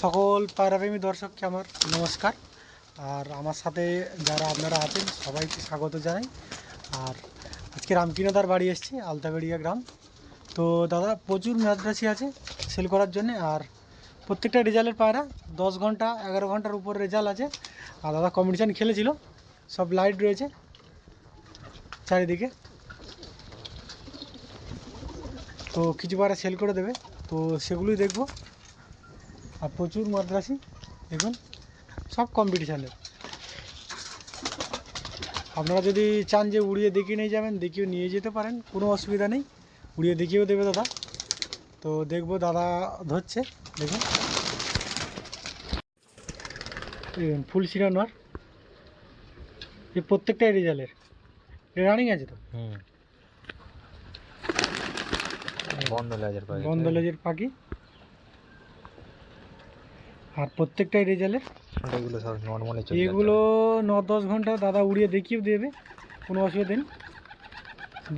সকল পায়রাপ্রেমী দর্শককে আমার নমস্কার। আর আমার সাথে যারা আপনারা আছেন, সবাইকে স্বাগত জানাই। আর আজকে রামকিনাদার বাড়ি এসেছি, আলতাবেড়িয়া গ্রাম। তো দাদা, প্রচুর মাদ্রাসি আছে সেল করার জন্যে। আর প্রত্যেকটা রেজাল্টের পায়রা, দশ ঘণ্টা, এগারো ঘণ্টার উপর রেজাল্ট আছে। আর দাদা কম্পিটিশান খেলেছিল, সব লাইট রয়েছে। চারিদিকে। তো কিছু পায়রা সেল করে দেবে। তো সেগুলোই দেখব। আর প্রচুর মাদ্রাসি দেখুন সব কম্পিটিশানের আপনারা যদি চান যে উড়িয়ে দেখিয়ে নিয়ে যাবেন দেখিয়ে নিয়ে যেতে পারেন কোনো অসুবিধা নেই। উড়িয়ে দেখিয়েও দেবে দাদা। তো দেখব দাদা ধরছে দেখুন। ফুল সিরানোর যে প্রত্যেকটাই রেজাল্টের রানিং আছে তো? বন্ধ লেজের পাখি। আর প্রত্যেকটাই রেজাল্টের এগুলো সব নর্মালি এগুলো ন দশ ঘণ্টা দাদা উড়িয়ে দেখিয়েও দেবে কোনো অসুবিধা নেই।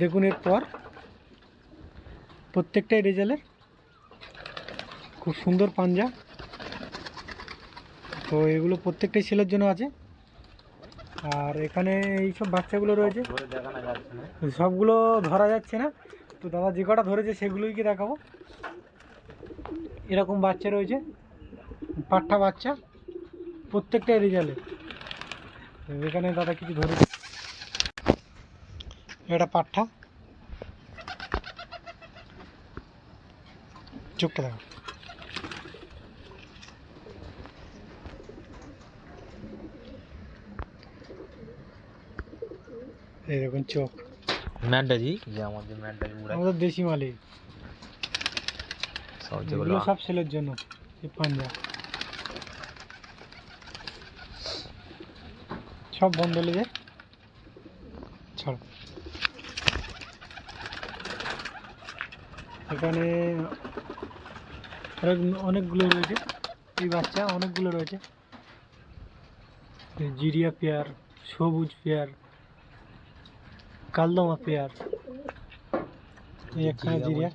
দেখুন এরপর প্রত্যেকটাই রেজাল্টের খুব সুন্দর পাঞ্জা। তো এগুলো প্রত্যেকটাই সেলের জন্য আছে। আর এখানে এইসব বাচ্চাগুলো রয়েছে। সবগুলো ধরা যাচ্ছে না। তো দাদা যে কটা ধরেছে সেগুলোই কি দেখাবো? এরকম বাচ্চা রয়েছে। পাঠা বাচ্চা প্রত্যেকটাই রেজাল্টে। এখানে দাদা কিছু ধরেছে এটা পাঠা। চোখটা দেখো। এই দেখুন চোখ। ম্যান্ডাজি? যে আমাদের ম্যান্ডাজি উড়ায় আমাদের দেশি মালি সব যেগুলো এগুলো সব সেলের জন্য এই পাঞ্জা সব বন্ধ লেগে ছাড়। এখানে অনেক অনেকগুলো রয়েছে। এই বাচ্চা অনেকগুলো রয়েছে। জিরিয়া পেয়ার সবুজ পেয়ার কালদমা পেয়ার। এই একখানা জিরিয়া।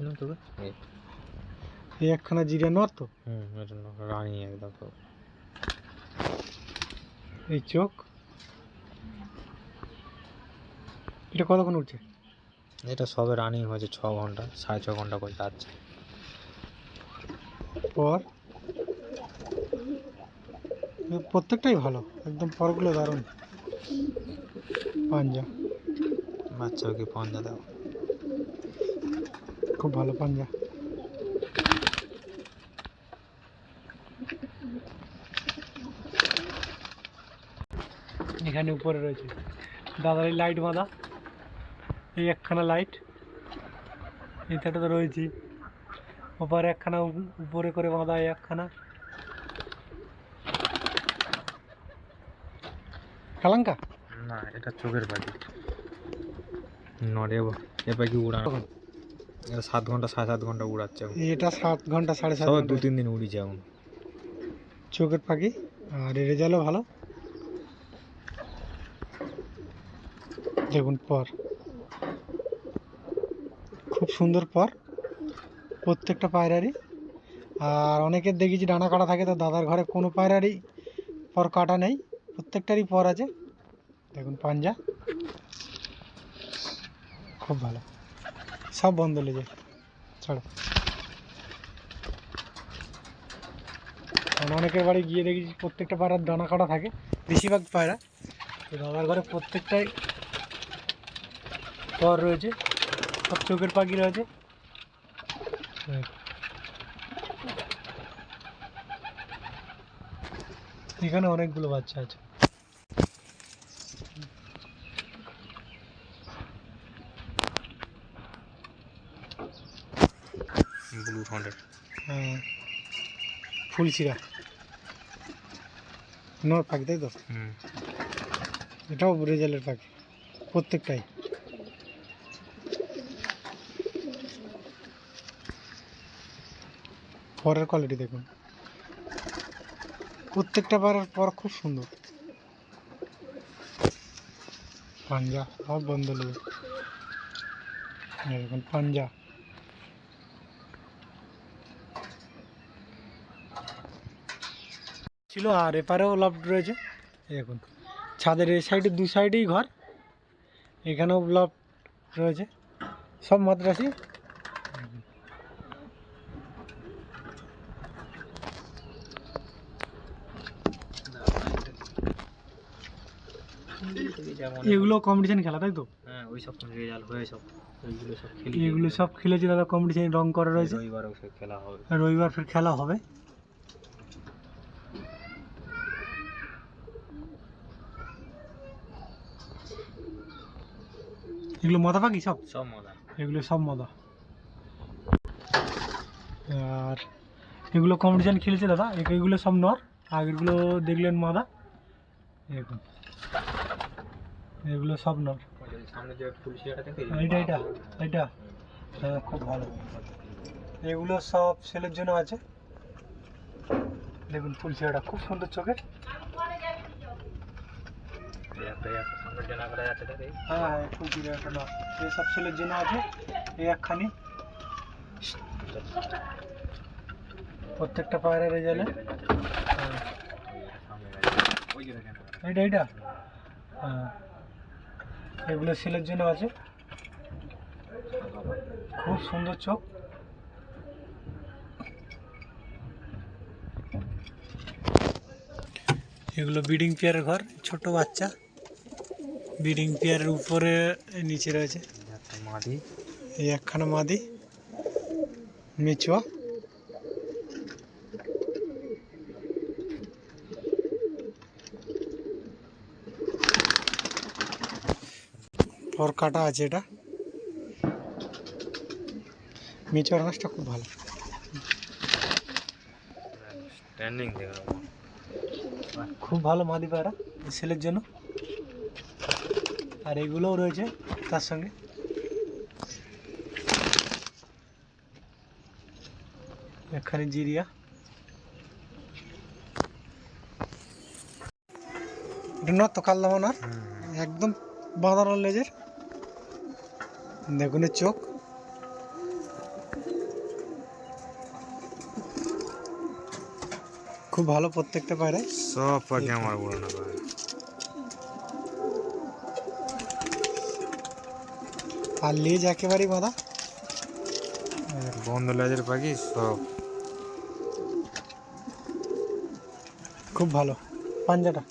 এই, একখানা জিরিয়া নর তো? রানী একদম। এই চোখ। এটা কতক্ষণ উঠছে? এটা সবে রানিং হয়েছে ছ ঘণ্টা সাড়ে ছ ঘণ্টা করে যাচ্ছে। পর? প্রত্যেকটাই ভালো একদম পরগুলো দারুণ। পাঞ্জা। বাচ্চাকে পাঞ্জা দাও? খুব ভালো পাঞ্জা। এখানে উপরে রয়েছে। দাদার লাইট বাঁধা। এই একখানা লাইট এইটাটা তো রয়েছে। ওপারে একখানা উপরে করে বাঁধা এই একখানা। কালাঙ্কা? না এটা চোখের পাখি। নড়ে এ পাখি উড়ানো? এটা সাত ঘণ্টা সাড়ে সাত ঘণ্টা উড়াচ্ছে এটা সাত ঘণ্টা সাড়ে সাত দু তিন দিন উড়িছে এখন। চোখের পাখি? আর এর রেজাল্টও ভালো। দেখুন পর। খুব সুন্দর পর প্রত্যেকটা পায়রারই। আর অনেকের দেখেছি ডানা কাটা থাকে, তো দাদার ঘরে কোনো পায়রারই পর কাটা নেই। প্রত্যেকটারই পর আছে। দেখুন, পাঞ্জা। খুব ভালো। সব বন্ধ লেগে ছাড়ো। অনেকের বাড়ি গিয়ে দেখেছি প্রত্যেকটা পায়রার ডানা কাটা থাকে, বেশিরভাগ পায়রা। তো দাদার ঘরে প্রত্যেকটাই পর রয়েছে। সব চোখের পাখি রয়েছে হুম। এখানে অনেকগুলো বাচ্চা আছে ব্লু হান্ড্রেড হ্যাঁ, ফুলশিরা নর পাখি তাই তো হুম এটাও রেজাল্টের পাখি প্রত্যেকটাই পরের কোয়ালিটি দেখুন। প্রত্যেকটা বারের পর খুব সুন্দর। পাঞ্জা, সব বন্ধ এই দেখুন, পাঞ্জা। ছিল, আর এপারেও লফট রয়েছে। দেখুন, ছাদের এই সাইডে দু সাইডেই ঘর। এখানেও লফট রয়েছে। সব মাদ্রাসি এগুলো কম্পিটিশন খেলা তাই তো? হ্যাঁ ওই সব রেজাল্ট হয়ে সব ওইগুলো সব খেলি। এগুলো সব খেলেছে দাদা কম্পিটিশন রং করা রয়েছে। খেলা হবে। রবিবার ফের খেলা হবে। এগুলো মাথা পাখি সব? সব মজা এগুলো সব মজা আর এগুলো কম্পিটিশন খেলেছে দাদা। এগুলো সব নর। আগেরগুলো দেখলেন মাদা। দেখুন এগুলো সব নর। সামনে যে এইটা এইটা এইটা। হ্যাঁ খুব ভালো। এগুলো সব সেলের জন্য আছে। দেখুন, ফুল খুব সুন্দর একটা একটা দেখে হ্যাঁ হ্যাঁ এই সব জন্য আছে। এই একখানি। প্রত্যেকটা পায়রা রেজাল্টে ওই যে এইটা এইটা। হ্যাঁ। এগুলো সেলের জন্য আছে। খুব সুন্দর চোখ। এগুলো বিডিং পেয়ারের ঘর ছোট বাচ্চা। ব্রিডিং পেয়ারের উপরে নিচে রয়েছে। মাদি। এই একখানা মাদি। মেচুয়া। পর কাটা আছে এটা। মেচুয়ার গাছটা খুব ভালো। খুব ভালো মাদি পায়রা সেলের জন্য। আর এগুলোও রয়েছে তার সঙ্গে। এখানে জিরিয়া। এটা নয় তো মানার একদম বাঁধানো লেজের। বেগুনের চোখ। খুব ভালো প্রত্যেকটা পায়রায় সব পাখি আমার বড় না আর লেজ একেবারেই বাঁধা। বন্ধ লেজের পাখি সব। খুব ভালো। পাঞ্জাটা।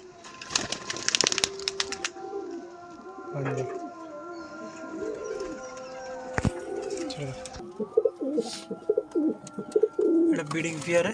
পাঞ্জা। এটা ব্রিডিং পেয়ারে